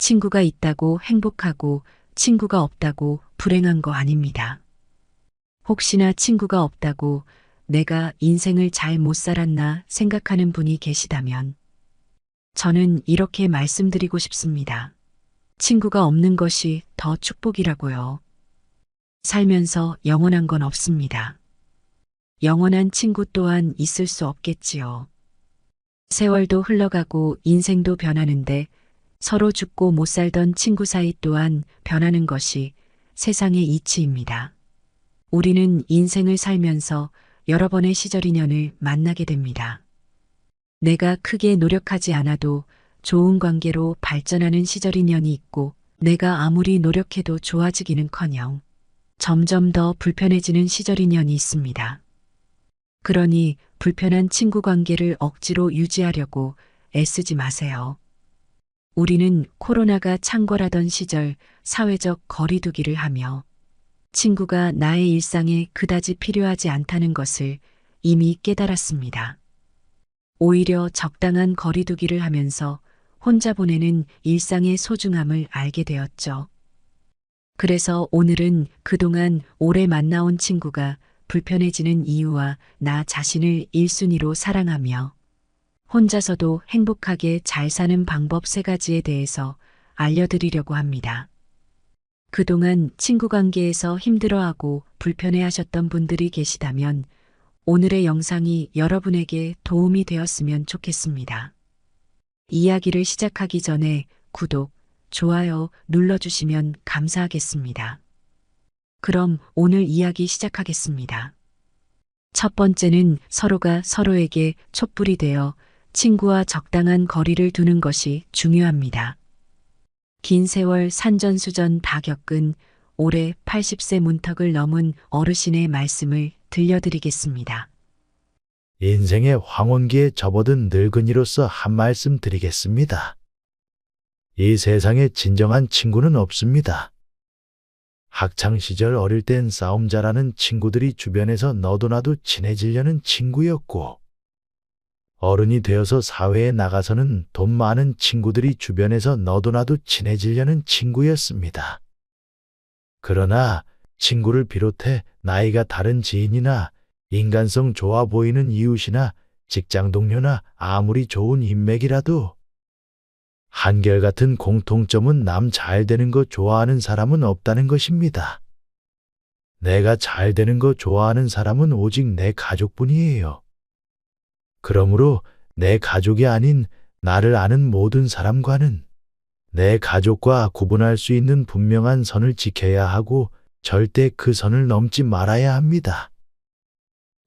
친구가 있다고 행복하고 친구가 없다고 불행한 거 아닙니다. 혹시나 친구가 없다고 내가 인생을 잘 못 살았나 생각하는 분이 계시다면 저는 이렇게 말씀드리고 싶습니다. 친구가 없는 것이 더 축복이라고요. 살면서 영원한 건 없습니다. 영원한 친구 또한 있을 수 없겠지요. 세월도 흘러가고 인생도 변하는데 서로 죽고 못 살던 친구 사이 또한 변하는 것이 세상의 이치입니다. 우리는 인생을 살면서 여러 번의 시절 인연을 만나게 됩니다. 내가 크게 노력하지 않아도 좋은 관계로 발전하는 시절 인연이 있고 내가 아무리 노력해도 좋아지기는 커녕 점점 더 불편해지는 시절 인연이 있습니다. 그러니 불편한 친구 관계를 억지로 유지하려고 애쓰지 마세요. 우리는 코로나가 창궐하던 시절 사회적 거리두기를 하며 친구가 나의 일상에 그다지 필요하지 않다는 것을 이미 깨달았습니다. 오히려 적당한 거리두기를 하면서 혼자 보내는 일상의 소중함을 알게 되었죠. 그래서 오늘은 그동안 오래 만나온 친구가 불편해지는 이유와 나 자신을 1순위로 사랑하며 혼자서도 행복하게 잘 사는 방법 세 가지에 대해서 알려드리려고 합니다. 그동안 친구 관계에서 힘들어하고 불편해 하셨던 분들이 계시다면 오늘의 영상이 여러분에게 도움이 되었으면 좋겠습니다. 이야기를 시작하기 전에 구독, 좋아요 눌러주시면 감사하겠습니다. 그럼 오늘 이야기 시작하겠습니다. 첫 번째는 서로가 서로에게 촛불이 되어 친구와 적당한 거리를 두는 것이 중요합니다. 긴 세월 산전수전 다 겪은 올해 80세 문턱을 넘은 어르신의 말씀을 들려드리겠습니다. 인생의 황혼기에 접어든 늙은이로서 한 말씀 드리겠습니다. 이 세상에 진정한 친구는 없습니다. 학창 시절 어릴 땐 싸움 잘하는 친구들이 주변에서 너도나도 친해지려는 친구였고, 어른이 되어서 사회에 나가서는 돈 많은 친구들이 주변에서 너도나도 친해지려는 친구였습니다. 그러나 친구를 비롯해 나이가 다른 지인이나 인간성 좋아 보이는 이웃이나 직장 동료나 아무리 좋은 인맥이라도 한결같은 공통점은 남 잘 되는 거 좋아하는 사람은 없다는 것입니다. 내가 잘 되는 거 좋아하는 사람은 오직 내 가족뿐이에요. 그러므로 내 가족이 아닌 나를 아는 모든 사람과는 내 가족과 구분할 수 있는 분명한 선을 지켜야 하고 절대 그 선을 넘지 말아야 합니다.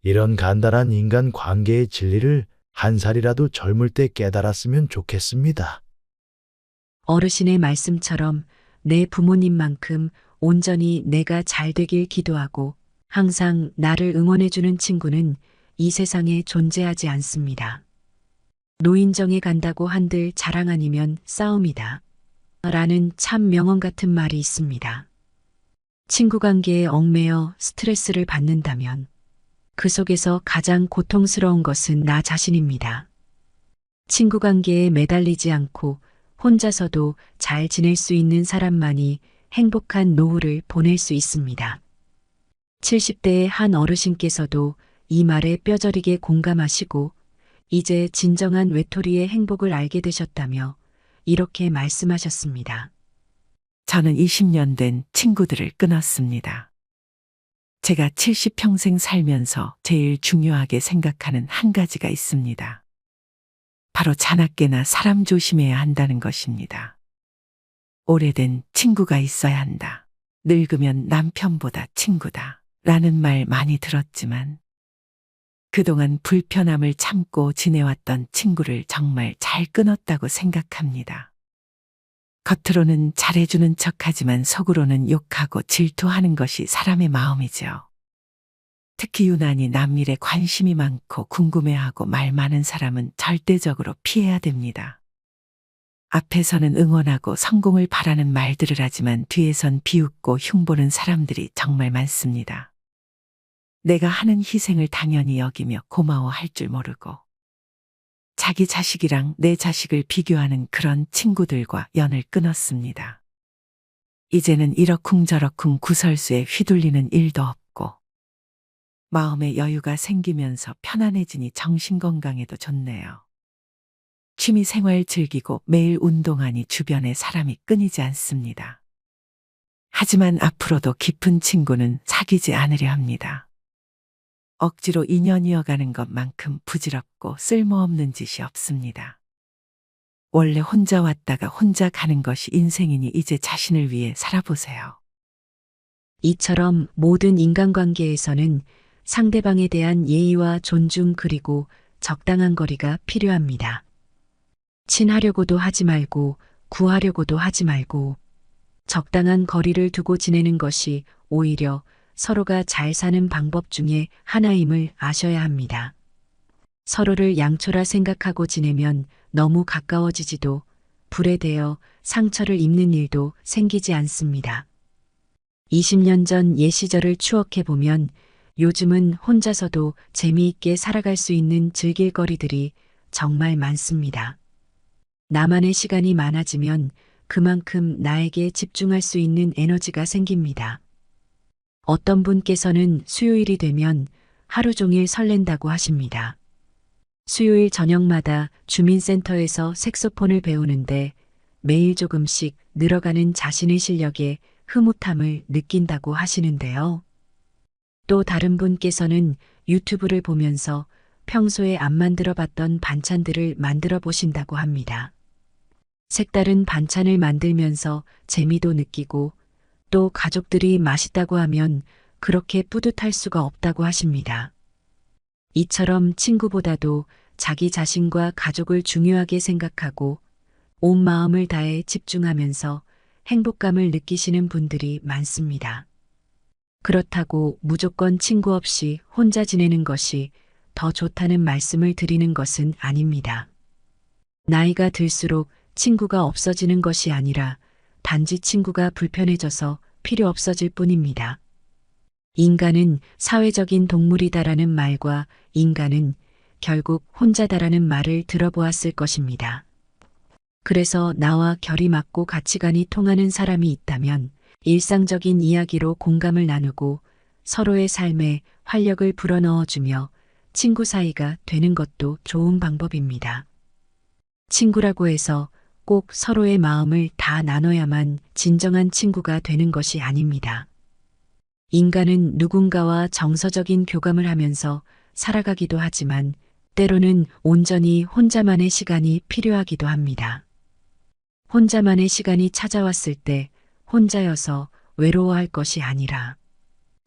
이런 간단한 인간 관계의 진리를 한 살이라도 젊을 때 깨달았으면 좋겠습니다. 어르신의 말씀처럼 내 부모님만큼 온전히 내가 잘 되길 기도하고 항상 나를 응원해주는 친구는 이 세상에 존재하지 않습니다. 노인정에 간다고 한들 자랑 아니면 싸움이다. 라는 참 명언 같은 말이 있습니다. 친구 관계에 얽매여 스트레스를 받는다면 그 속에서 가장 고통스러운 것은 나 자신입니다. 친구 관계에 매달리지 않고 혼자서도 잘 지낼 수 있는 사람만이 행복한 노후를 보낼 수 있습니다. 70대의 한 어르신께서도 이 말에 뼈저리게 공감하시고 이제 진정한 외톨이의 행복을 알게 되셨다며 이렇게 말씀하셨습니다. 저는 20년 된 친구들을 끊었습니다. 제가 70평생 살면서 제일 중요하게 생각하는 한 가지가 있습니다. 바로 자나깨나 사람 조심해야 한다는 것입니다. 오래된 친구가 있어야 한다. 늙으면 남편보다 친구다. 라는 말 많이 들었지만 그동안 불편함을 참고 지내왔던 친구를 정말 잘 끊었다고 생각합니다. 겉으로는 잘해주는 척 하지만 속으로는 욕하고 질투하는 것이 사람의 마음이죠. 특히 유난히 남일에 관심이 많고 궁금해하고 말 많은 사람은 절대적으로 피해야 됩니다. 앞에서는 응원하고 성공을 바라는 말들을 하지만 뒤에선 비웃고 흉보는 사람들이 정말 많습니다. 내가 하는 희생을 당연히 여기며 고마워할 줄 모르고 자기 자식이랑 내 자식을 비교하는 그런 친구들과 연을 끊었습니다. 이제는 이러쿵저러쿵 구설수에 휘둘리는 일도 없고, 마음의 여유가 생기면서 편안해지니 정신건강에도 좋네요. 취미 생활 즐기고 매일 운동하니 주변에 사람이 끊이지 않습니다. 하지만 앞으로도 깊은 친구는 사귀지 않으려 합니다. 억지로 인연 이어가는 것만큼 부질없고 쓸모없는 짓이 없습니다. 원래 혼자 왔다가 혼자 가는 것이 인생이니 이제 자신을 위해 살아보세요. 이처럼 모든 인간관계에서는 상대방에 대한 예의와 존중 그리고 적당한 거리가 필요합니다. 친하려고도 하지 말고 구하려고도 하지 말고 적당한 거리를 두고 지내는 것이 오히려 서로가 잘 사는 방법 중에 하나임을 아셔야 합니다. 서로를 양초라 생각하고 지내면 너무 가까워지지도 불에 대어 상처를 입는 일도 생기지 않습니다. 20년 전옛 시절을 추억해 보면 요즘은 혼자서도 재미있게 살아갈 수 있는 즐길 거리들이 정말 많습니다. 나만의 시간이 많아지면 그만큼 나에게 집중할 수 있는 에너지가 생깁니다. 어떤 분께서는 수요일이 되면 하루 종일 설렌다고 하십니다. 수요일 저녁마다 주민센터에서 색소폰을 배우는데 매일 조금씩 늘어가는 자신의 실력에 흐뭇함을 느낀다고 하시는데요. 또 다른 분께서는 유튜브를 보면서 평소에 안 만들어 봤던 반찬들을 만들어 보신다고 합니다. 색다른 반찬을 만들면서 재미도 느끼고 또 가족들이 맛있다고 하면 그렇게 뿌듯할 수가 없다고 하십니다. 이처럼 친구보다도 자기 자신과 가족을 중요하게 생각하고 온 마음을 다해 집중하면서 행복감을 느끼시는 분들이 많습니다. 그렇다고 무조건 친구 없이 혼자 지내는 것이 더 좋다는 말씀을 드리는 것은 아닙니다. 나이가 들수록 친구가 없어지는 것이 아니라 단지 친구가 불편해져서 필요 없어질 뿐입니다. 인간은 사회적인 동물이다라는 말과 인간은 결국 혼자다라는 말을 들어보았을 것입니다. 그래서 나와 결이 맞고 가치관이 통하는 사람이 있다면 일상적인 이야기로 공감을 나누고 서로의 삶에 활력을 불어넣어주며 친구 사이가 되는 것도 좋은 방법입니다. 친구라고 해서 꼭 서로의 마음을 다 나눠야만 진정한 친구가 되는 것이 아닙니다. 인간은 누군가와 정서적인 교감을 하면서 살아가기도 하지만 때로는 온전히 혼자만의 시간이 필요하기도 합니다. 혼자만의 시간이 찾아왔을 때 혼자여서 외로워할 것이 아니라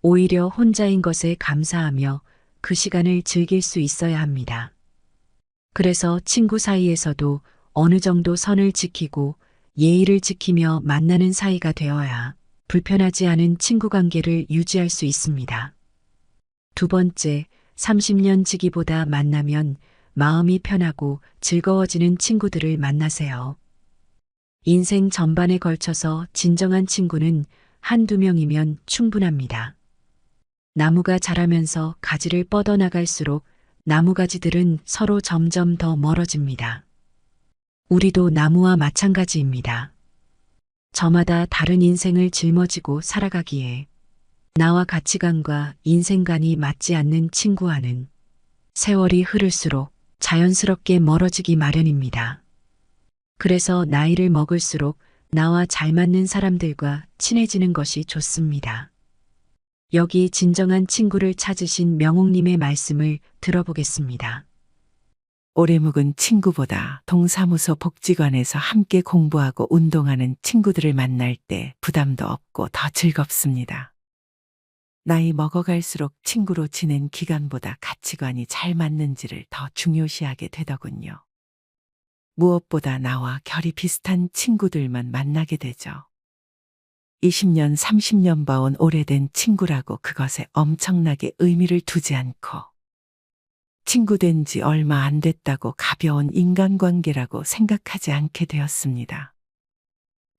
오히려 혼자인 것에 감사하며 그 시간을 즐길 수 있어야 합니다. 그래서 친구 사이에서도 어느 정도 선을 지키고 예의를 지키며 만나는 사이가 되어야 불편하지 않은 친구 관계를 유지할 수 있습니다. 두 번째, 30년 지기보다 만나면 마음이 편하고 즐거워지는 친구들을 만나세요. 인생 전반에 걸쳐서 진정한 친구는 한두 명이면 충분합니다. 나무가 자라면서 가지를 뻗어나갈수록 나무가지들은 서로 점점 더 멀어집니다. 우리도 나무와 마찬가지입니다. 저마다 다른 인생을 짊어지고 살아가기에 나와 가치관과 인생관이 맞지 않는 친구와는 세월이 흐를수록 자연스럽게 멀어지기 마련입니다. 그래서 나이를 먹을수록 나와 잘 맞는 사람들과 친해지는 것이 좋습니다. 여기 진정한 친구를 찾으신 명옥님의 말씀을 들어보겠습니다. 오래 묵은 친구보다 동사무소 복지관에서 함께 공부하고 운동하는 친구들을 만날 때 부담도 없고 더 즐겁습니다. 나이 먹어갈수록 친구로 지낸 기간보다 가치관이 잘 맞는지를 더 중요시하게 되더군요. 무엇보다 나와 결이 비슷한 친구들만 만나게 되죠. 20년, 30년 봐온 오래된 친구라고 그것에 엄청나게 의미를 두지 않고 친구 된 지 얼마 안 됐다고 가벼운 인간관계라고 생각하지 않게 되었습니다.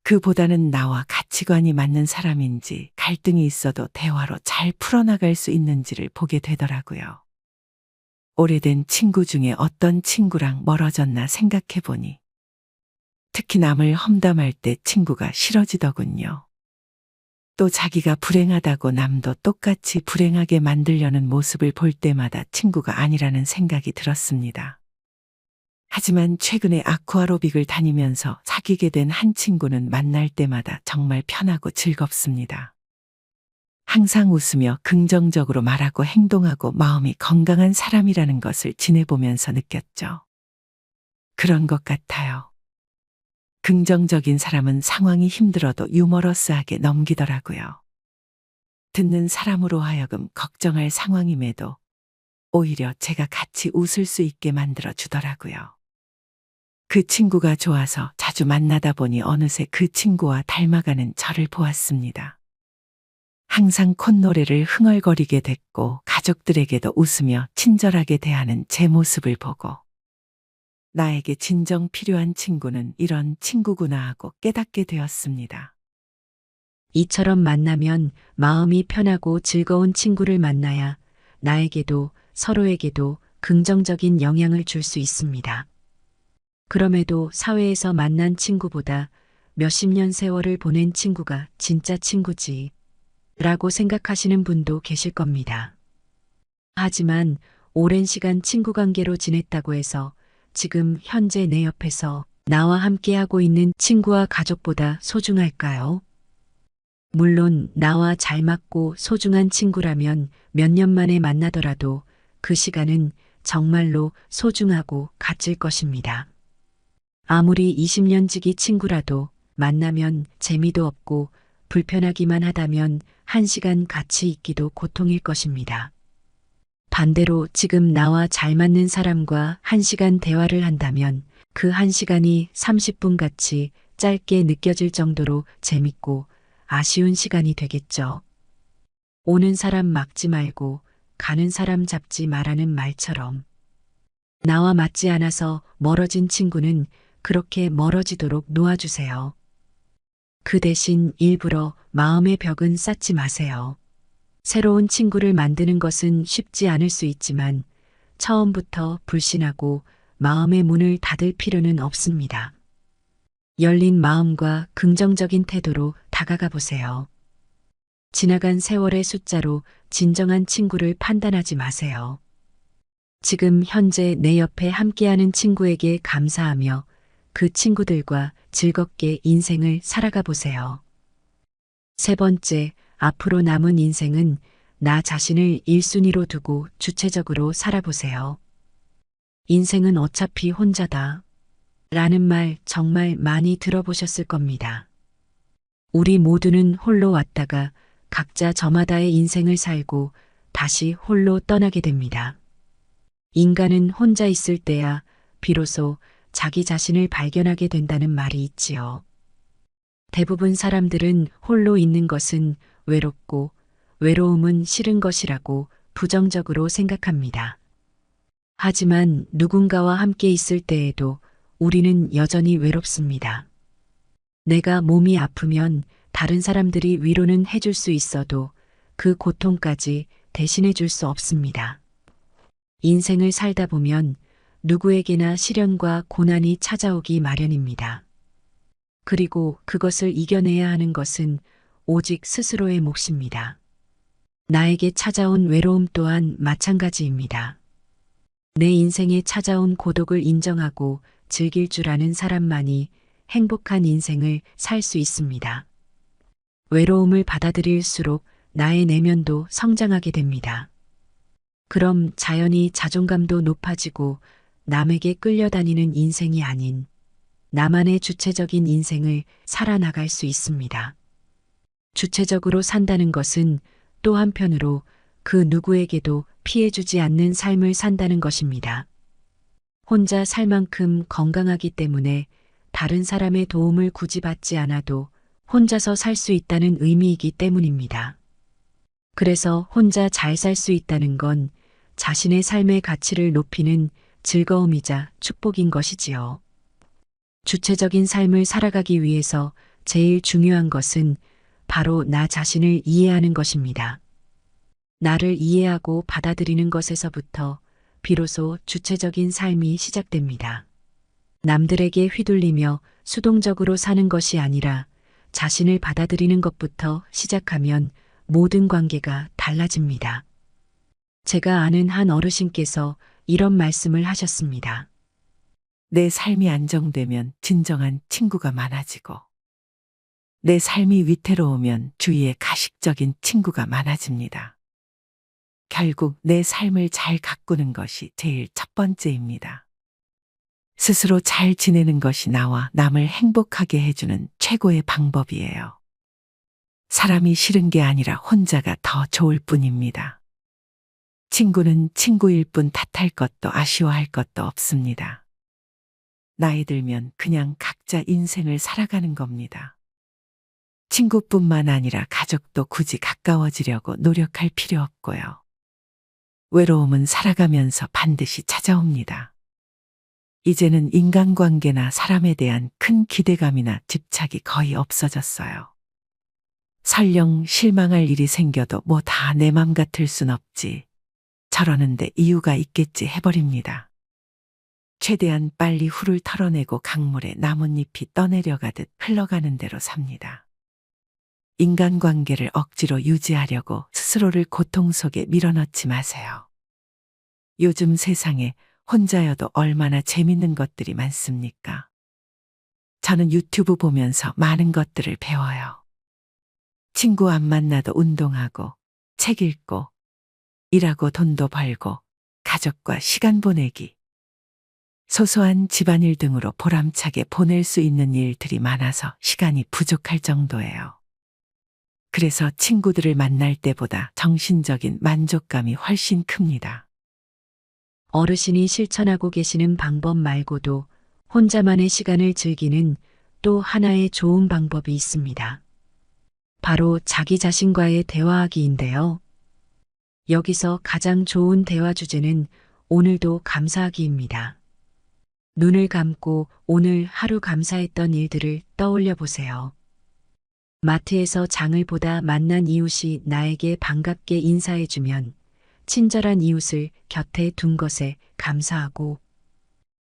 그보다는 나와 가치관이 맞는 사람인지 갈등이 있어도 대화로 잘 풀어나갈 수 있는지를 보게 되더라고요. 오래된 친구 중에 어떤 친구랑 멀어졌나 생각해 보니 특히 남을 험담할 때 친구가 싫어지더군요. 또 자기가 불행하다고 남도 똑같이 불행하게 만들려는 모습을 볼 때마다 친구가 아니라는 생각이 들었습니다. 하지만 최근에 아쿠아로빅을 다니면서 사귀게 된 한 친구는 만날 때마다 정말 편하고 즐겁습니다. 항상 웃으며 긍정적으로 말하고 행동하고 마음이 건강한 사람이라는 것을 지내보면서 느꼈죠. 그런 것 같아요. 긍정적인 사람은 상황이 힘들어도 유머러스하게 넘기더라고요. 듣는 사람으로 하여금 걱정할 상황임에도 오히려 제가 같이 웃을 수 있게 만들어 주더라고요. 그 친구가 좋아서 자주 만나다 보니 어느새 그 친구와 닮아가는 저를 보았습니다. 항상 콧노래를 흥얼거리게 됐고 가족들에게도 웃으며 친절하게 대하는 제 모습을 보고 나에게 진정 필요한 친구는 이런 친구구나 하고 깨닫게 되었습니다. 이처럼 만나면 마음이 편하고 즐거운 친구를 만나야 나에게도 서로에게도 긍정적인 영향을 줄 수 있습니다. 그럼에도 사회에서 만난 친구보다 몇십 년 세월을 보낸 친구가 진짜 친구지. 라고 생각하시는 분도 계실 겁니다. 하지만 오랜 시간 친구 관계로 지냈다고 해서 지금 현재 내 옆에서 나와 함께하고 있는 친구와 가족보다 소중할까요? 물론 나와 잘 맞고 소중한 친구라면 몇 년 만에 만나더라도 그 시간은 정말로 소중하고 값질 것입니다. 아무리 20년 지기 친구라도 만나면 재미도 없고 불편하기만 하다면 한 시간 같이 있기도 고통일 것입니다. 반대로 지금 나와 잘 맞는 사람과 한 시간 대화를 한다면 그한 시간이 30분 같이 짧게 느껴질 정도로 재밌고 아쉬운 시간이 되겠죠. 오는 사람 막지 말고 가는 사람 잡지 말라는 말처럼 나와 맞지 않아서 멀어진 친구는 그렇게 멀어지도록 놓아주세요. 그 대신 일부러 마음의 벽은 쌓지 마세요. 새로운 친구를 만드는 것은 쉽지 않을 수 있지만 처음부터 불신하고 마음의 문을 닫을 필요는 없습니다. 열린 마음과 긍정적인 태도로 다가가 보세요. 지나간 세월의 숫자로 진정한 친구를 판단하지 마세요. 지금 현재 내 옆에 함께하는 친구에게 감사하며 그 친구들과 즐겁게 인생을 살아가 보세요. 세 번째, 앞으로 남은 인생은 나 자신을 1순위로 두고 주체적으로 살아보세요. 인생은 어차피 혼자다. 라는 말 정말 많이 들어보셨을 겁니다. 우리 모두는 홀로 왔다가 각자 저마다의 인생을 살고 다시 홀로 떠나게 됩니다. 인간은 혼자 있을 때야 비로소 자기 자신을 발견하게 된다는 말이 있지요. 대부분 사람들은 홀로 있는 것은 외롭고 외로움은 싫은 것이라고 부정적으로 생각합니다. 하지만 누군가와 함께 있을 때에도 우리는 여전히 외롭습니다. 내가 몸이 아프면 다른 사람들이 위로는 해줄 수 있어도 그 고통까지 대신해 줄 수 없습니다. 인생을 살다 보면 누구에게나 시련과 고난이 찾아오기 마련입니다. 그리고 그것을 이겨내야 하는 것은 오직 스스로의 몫입니다. 나에게 찾아온 외로움 또한 마찬가지입니다. 내 인생에 찾아온 고독을 인정하고 즐길 줄 아는 사람만이 행복한 인생을 살 수 있습니다. 외로움을 받아들일수록 나의 내면도 성장하게 됩니다. 그럼 자연히 자존감도 높아지고 남에게 끌려다니는 인생이 아닌 나만의 주체적인 인생을 살아나갈 수 있습니다. 주체적으로 산다는 것은 또 한편으로 그 누구에게도 피해주지 않는 삶을 산다는 것입니다. 혼자 살 만큼 건강하기 때문에 다른 사람의 도움을 굳이 받지 않아도 혼자서 살 수 있다는 의미이기 때문입니다. 그래서 혼자 잘 살 수 있다는 건 자신의 삶의 가치를 높이는 즐거움이자 축복인 것이지요. 주체적인 삶을 살아가기 위해서 제일 중요한 것은 바로 나 자신을 이해하는 것입니다. 나를 이해하고 받아들이는 것에서부터 비로소 주체적인 삶이 시작됩니다. 남들에게 휘둘리며 수동적으로 사는 것이 아니라 자신을 받아들이는 것부터 시작하면 모든 관계가 달라집니다. 제가 아는 한 어르신께서 이런 말씀을 하셨습니다. 내 삶이 안정되면 진정한 친구가 많아지고, 내 삶이 위태로우면 주위에 가식적인 친구가 많아집니다. 결국 내 삶을 잘 가꾸는 것이 제일 첫 번째입니다. 스스로 잘 지내는 것이 나와 남을 행복하게 해주는 최고의 방법이에요. 사람이 싫은 게 아니라 혼자가 더 좋을 뿐입니다. 친구는 친구일 뿐 탓할 것도 아쉬워할 것도 없습니다. 나이 들면 그냥 각자 인생을 살아가는 겁니다. 친구뿐만 아니라 가족도 굳이 가까워지려고 노력할 필요 없고요. 외로움은 살아가면서 반드시 찾아옵니다. 이제는 인간관계나 사람에 대한 큰 기대감이나 집착이 거의 없어졌어요. 설령 실망할 일이 생겨도 뭐 다 내 맘 같을 순 없지. 저러는데 이유가 있겠지 해버립니다. 최대한 빨리 훌을 털어내고 강물에 나뭇잎이 떠내려가듯 흘러가는 대로 삽니다. 인간관계를 억지로 유지하려고 스스로를 고통 속에 밀어넣지 마세요. 요즘 세상에 혼자여도 얼마나 재밌는 것들이 많습니까? 저는 유튜브 보면서 많은 것들을 배워요. 친구 안 만나도 운동하고, 책 읽고, 일하고 돈도 벌고, 가족과 시간 보내기. 소소한 집안일 등으로 보람차게 보낼 수 있는 일들이 많아서 시간이 부족할 정도예요. 그래서 친구들을 만날 때보다 정신적인 만족감이 훨씬 큽니다. 어르신이 실천하고 계시는 방법 말고도 혼자만의 시간을 즐기는 또 하나의 좋은 방법이 있습니다. 바로 자기 자신과의 대화하기인데요. 여기서 가장 좋은 대화 주제는 오늘도 감사하기입니다. 눈을 감고 오늘 하루 감사했던 일들을 떠올려 보세요. 마트에서 장을 보다 만난 이웃이 나에게 반갑게 인사해주면 친절한 이웃을 곁에 둔 것에 감사하고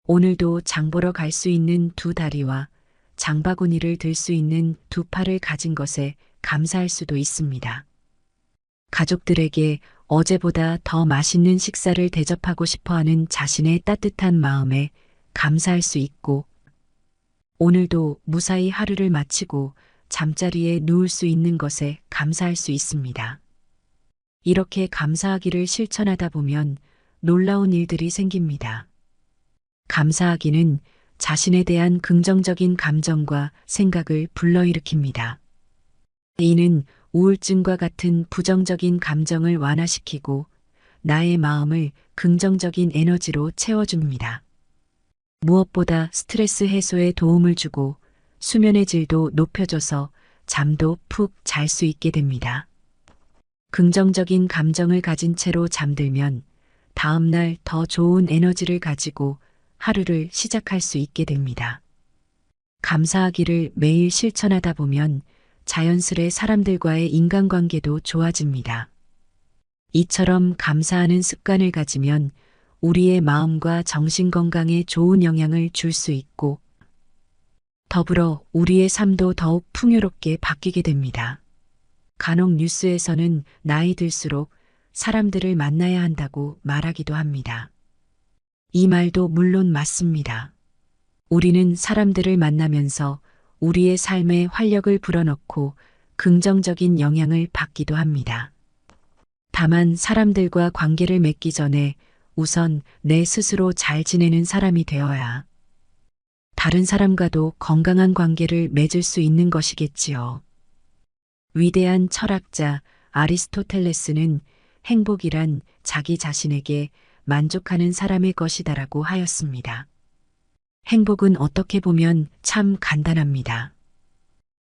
오늘도 장 보러 갈 수 있는 두 다리와 장바구니를 들 수 있는 두 팔을 가진 것에 감사할 수도 있습니다. 가족들에게 어제보다 더 맛있는 식사를 대접하고 싶어 하는 자신의 따뜻한 마음에 감사할 수 있고 오늘도 무사히 하루를 마치고 잠자리에 누울 수 있는 것에 감사할 수 있습니다. 이렇게 감사하기를 실천하다 보면 놀라운 일들이 생깁니다. 감사하기는 자신에 대한 긍정적인 감정과 생각을 불러일으킵니다. 이는 우울증과 같은 부정적인 감정을 완화시키고 나의 마음을 긍정적인 에너지로 채워줍니다. 무엇보다 스트레스 해소에 도움을 주고 수면의 질도 높여줘서 잠도 푹 잘 수 있게 됩니다. 긍정적인 감정을 가진 채로 잠들면 다음날 더 좋은 에너지를 가지고 하루를 시작할 수 있게 됩니다. 감사하기를 매일 실천하다 보면 자연스레 사람들과의 인간관계도 좋아집니다. 이처럼 감사하는 습관을 가지면 우리의 마음과 정신 건강에 좋은 영향을 줄 수 있고 더불어 우리의 삶도 더욱 풍요롭게 바뀌게 됩니다. 간혹 뉴스에서는 나이 들수록 사람들을 만나야 한다고 말하기도 합니다. 이 말도 물론 맞습니다. 우리는 사람들을 만나면서 우리의 삶에 활력을 불어넣고 긍정적인 영향을 받기도 합니다. 다만 사람들과 관계를 맺기 전에 우선 내 스스로 잘 지내는 사람이 되어야 다른 사람과도 건강한 관계를 맺을 수 있는 것이겠지요. 위대한 철학자 아리스토텔레스는 행복이란 자기 자신에게 만족하는 사람의 것이다라고 하였습니다. 행복은 어떻게 보면 참 간단합니다.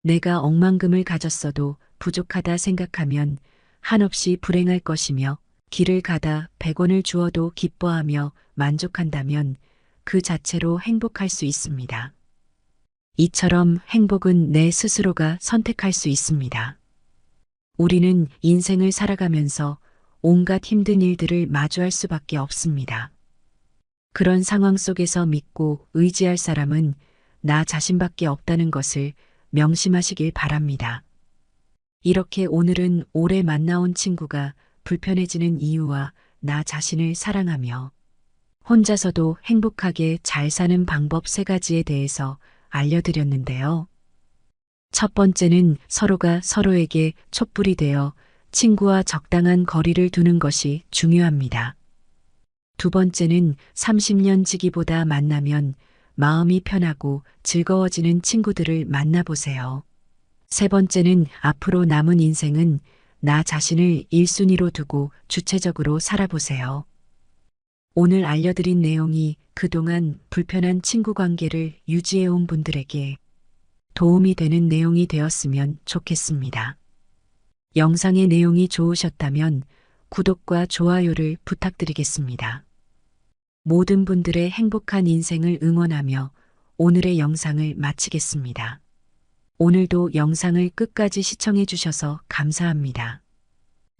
내가 억만금을 가졌어도 부족하다 생각하면 한없이 불행할 것이며 길을 가다 100원을 주어도 기뻐하며 만족한다면 그 자체로 행복할 수 있습니다. 이처럼 행복은 내 스스로가 선택할 수 있습니다. 우리는 인생을 살아가면서 온갖 힘든 일들을 마주할 수밖에 없습니다. 그런 상황 속에서 믿고 의지할 사람은 나 자신밖에 없다는 것을 명심하시길 바랍니다. 이렇게 오늘은 오래 만나온 친구가 불편해지는 이유와 나 자신을 사랑하며 혼자서도 행복하게 잘 사는 방법 세 가지에 대해서 알려드렸는데요. 첫 번째는 서로가 서로에게 촛불이 되어 친구와 적당한 거리를 두는 것이 중요합니다. 두 번째는 30년 지기보다 만나면 마음이 편하고 즐거워지는 친구들을 만나보세요. 세 번째는 앞으로 남은 인생은 나 자신을 1순위로 두고 주체적으로 살아보세요. 오늘 알려드린 내용이 그동안 불편한 친구 관계를 유지해온 분들에게 도움이 되는 내용이 되었으면 좋겠습니다. 영상의 내용이 좋으셨다면 구독과 좋아요를 부탁드리겠습니다. 모든 분들의 행복한 인생을 응원하며 오늘의 영상을 마치겠습니다. 오늘도 영상을 끝까지 시청해 주셔서 감사합니다.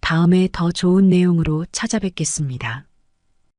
다음에 더 좋은 내용으로 찾아뵙겠습니다.